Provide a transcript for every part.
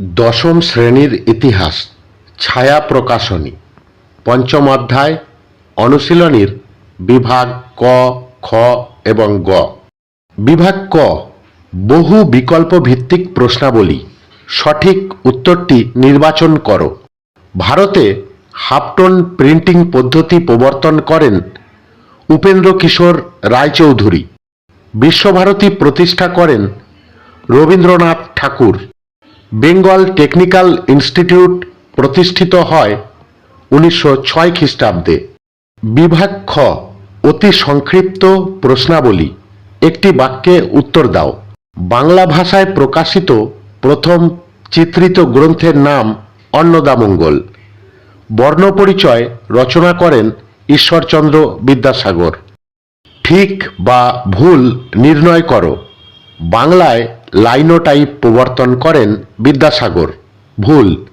দশম শ্রেণির ইতিহাস, ছায়া প্রকাশনী, পঞ্চম অধ্যায়, অনুশীলনীর বিভাগ ক, খ এবং গ। বিভাগ ক, বহু বিকল্প ভিত্তিক প্রশ্নাবলী, সঠিক উত্তরটি নির্বাচন করো। ভারতে হাফটন প্রিন্টিং পদ্ধতি প্রবর্তন করেন উপেন্দ্র কিশোর রায়চৌধুরী। বিশ্বভারতী প্রতিষ্ঠা করেন Rabindranath Tagore. Bengal technical institute প্রতিষ্ঠিত হয় উনিশশো ছয় খ্রিস্টাব্দে। বিভাগ খ, অতি সংক্ষিপ্ত প্রশ্নাবলী। একটি বাক্যে উত্তর দাও। বাংলা ভাষায় প্রকাশিত প্রথম চিত্রিত গ্রন্থের নাম অন্নদামঙ্গল বর্ণপরিচয় রচনা করেন ঈশ্বরচন্দ্র বিদ্যাসাগর। ঠিক বা ভুল নির্ণয় করো। বাংলায় লাইনোটাইপ প্রবর্তন করেন বিদ্যাসাগর। ভুল।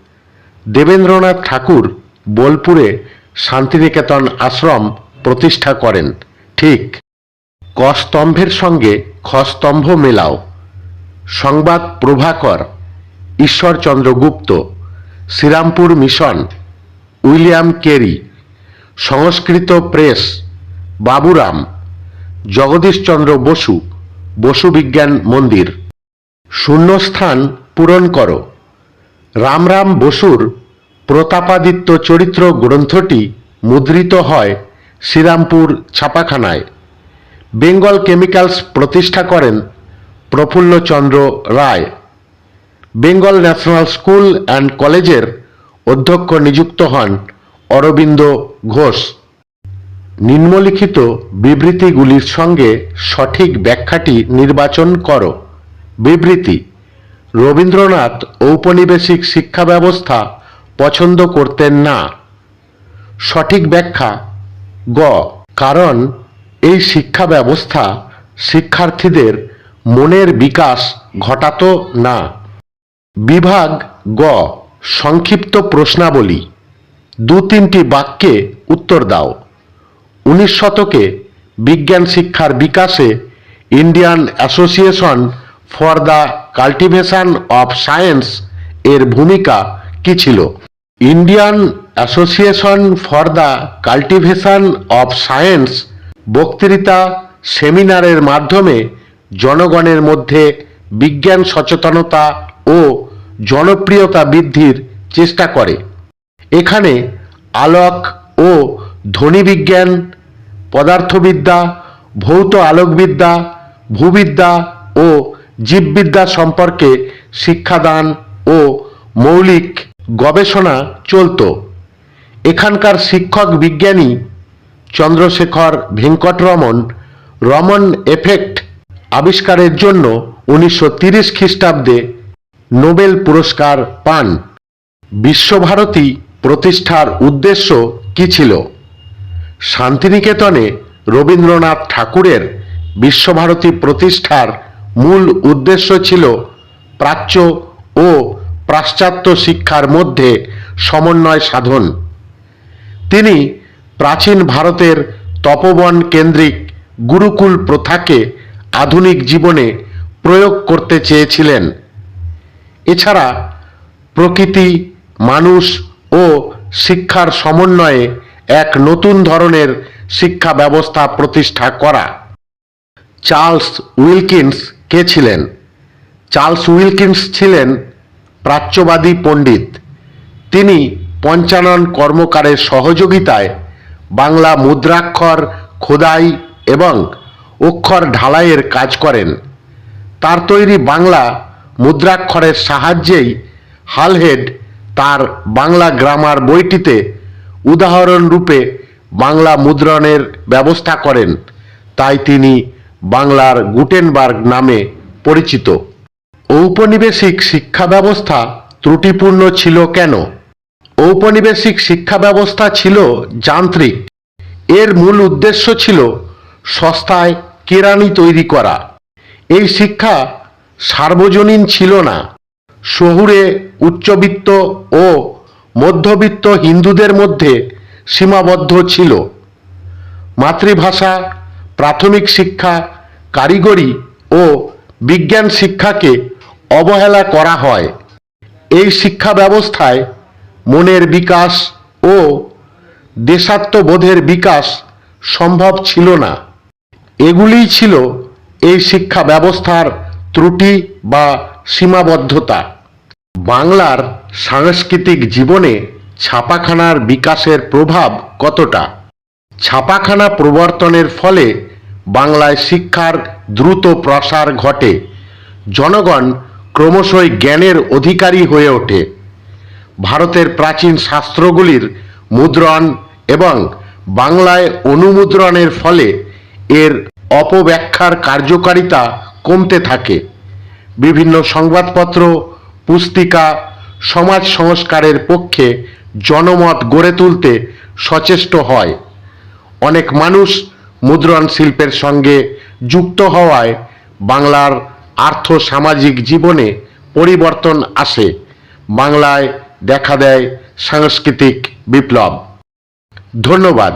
দেবেন্দ্রনাথ ঠাকুর বোলপুরে শান্তিনিকেতন আশ্রম প্রতিষ্ঠা করেন। ঠিক। কস্তম্ভের সঙ্গে খস্তম্ভ মেলাও। Sangbad Prabhakar, Ishwarchandra Gupta, Serampore mission, William Carey, Sanskrit press, Baburam, Jagadishchandra Basu Basu Bigyan Mandir. শূন্যস্থান পূরণ করো। রামরাম বসুর প্রতাপাদিত্য চরিত্র গ্রন্থটি মুদ্রিত হয় শ্রীরামপুর ছাপাখানায়। বেঙ্গল কেমিক্যালস প্রতিষ্ঠা করেন Prafullachandra Ray. Bengal national school and কলেজের অধ্যক্ষ নিযুক্ত হন অরবিন্দ ঘোষ। নিম্নলিখিত বিবৃতিগুলির সঙ্গে সঠিক ব্যাখ্যাটি নির্বাচন করো। বিবৃতি। রবীন্দ্রনাথ ঔপনিবেশিক শিক্ষা ব্যবস্থা পছন্দ করতেন না। সঠিক ব্যাখ্যা গ। কারণ এই শিক্ষা ব্যবস্থা শিক্ষার্থীদের মনের বিকাশ ঘটাত না। বিভাগ গ। সংক্ষিপ্ত প্রশ্নাবলী। দু তিনটি বাক্যে উত্তর দাও। উনিশ শতকে বিজ্ঞান শিক্ষার বিকাশে Indian association for the cultivation of science এর ভূমিকা কি ছিল? Indian association for the cultivation of science বক্তৃতা সেমিনারের মাধ্যমে জনগণের মধ্যে বিজ্ঞান সচেতনতা ও জনপ্রিয়তা বৃদ্ধির চেষ্টা করে। এখানে আলোক ও ধ্বনিবিজ্ঞান পদার্থবিদ্যা, ভৌত আলোকবিদ্যা, ভূবিদ্যা ও জীববিদ্যা সম্পর্কে শিক্ষাদান ও মৌলিক গবেষণা চলত। এখানকার শিক্ষক বিজ্ঞানী চন্দ্রশেখর ভেঙ্কটরমন রমন এফেক্ট আবিষ্কারের জন্য উনিশশো তিরিশ খ্রিস্টাব্দে নোবেল পুরস্কার পান। বিশ্বভারতী প্রতিষ্ঠার উদ্দেশ্য কি ছিল? শান্তিনিকেতনে রবীন্দ্রনাথ ঠাকুরের বিশ্বভারতী প্রতিষ্ঠার মূল উদ্দেশ্য ছিল প্রাচ্য ও পাশ্চাত্য শিক্ষার মধ্যে সমন্বয় সাধন। তিনি প্রাচীন ভারতের তপবন কেন্দ্রিক গুরুকুল প্রথাকে আধুনিক জীবনে প্রয়োগ করতে চেয়েছিলেন। এছাড়া প্রকৃতি, মানুষ ও শিক্ষার সমন্বয়ে এক নতুন ধরনের শিক্ষা ব্যবস্থা প্রতিষ্ঠা করা। চার্লস উইলকিন্স কে ছিলেন? চার্লস উইলকিন্স ছিলেন প্রাচ্যবাদী পণ্ডিত। তিনি পঞ্চানন কর্মকারের সহযোগিতায় বাংলা মুদ্রাক্ষর খোদাই এবং অক্ষর ঢালাইয়ের কাজ করেন। তার তৈরি বাংলা মুদ্রাক্ষরের সাহায্যেই হালহেড তার বাংলা গ্রামার বইটিতে উদাহরণ রূপে বাংলা মুদ্রণের ব্যবস্থা করেন। তাই তিনি বাংলার গুটেনবার্গ নামে পরিচিত। ঔপনিবেশিক শিক্ষা ব্যবস্থা ত্রুটিপূর্ণ ছিল কেন? ঔপনিবেশিক শিক্ষা ব্যবস্থা ছিল যান্ত্রিক। এর মূল উদ্দেশ্য ছিল সস্তায় কেরানি তৈরি করা। এই শিক্ষা সার্বজনীন ছিল না। শহুরে উচ্চবিত্ত ও মধ্যবিত্ত হিন্দুদের মধ্যে সীমাবদ্ধ ছিল। মাতৃভাষা, প্রাথমিক শিক্ষা কারিগরি ও বিজ্ঞান শিক্ষাকে অবহেলা করা হয়। এই শিক্ষা ব্যবস্থায় মনের বিকাশ ও দেশাত্মবোধের বিকাশ সম্ভব ছিল না। এগুলিই ছিল এই শিক্ষা ব্যবস্থার ত্রুটি বা সীমাবদ্ধতা। বাংলার সাংস্কৃতিক জীবনে ছাপাখানার বিকাশের প্রভাব কতটা? ছাপাখানা প্রবর্তনের ফলে বাংলায় শিক্ষার দ্রুত প্রসার ঘটে। জনগণ ক্রমশই জ্ঞানের অধিকারী হয়ে ওঠে। ভারতের প্রাচীন শাস্ত্রগুলির মুদ্রণ এবং বাংলায় অনুমুদ্রণের ফলে এর অপব্যাখ্যার কার্যকারিতা কমতে থাকে। বিভিন্ন সংবাদপত্র, পুস্তিকা, সমাজ সংস্কারের পক্ষে জনমত গড়ে তুলতে সচেষ্ট হয়। অনেক মানুষ মুদ্রণ শিল্পের সঙ্গে যুক্ত হওয়ায় বাংলার আর্থ সামাজিক জীবনে পরিবর্তন আসে। বাংলায় দেখা দেয় সাংস্কৃতিক বিপ্লব। ধন্যবাদ।